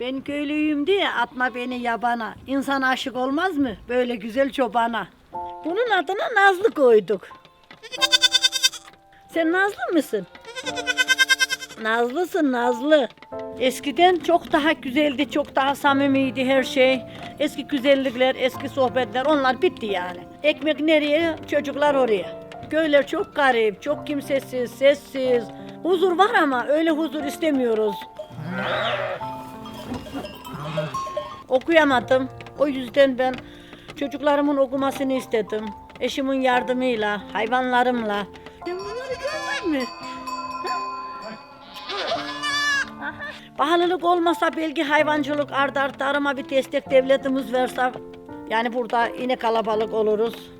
Ben köylüyüm diye atma beni yabana. İnsan aşık olmaz mı böyle güzel çobana? Bunun adına Nazlı koyduk. Sen Nazlı mısın? Nazlısın Nazlı. Eskiden çok daha güzeldi, çok daha samimiydi her şey. Eski güzellikler, eski sohbetler onlar bitti yani. Ekmek nereye, çocuklar oraya. Köyler çok garip, çok kimsesiz, sessiz. Huzur var ama öyle huzur istemiyoruz. Okuyamadım. O yüzden ben çocuklarımın okumasını istedim. Eşimin yardımıyla, hayvanlarımla. Bunları görmedin mi? Pahalılık olmasa belki hayvancılık ard tarıma bir destek devletimiz verse yani burada yine kalabalık oluruz.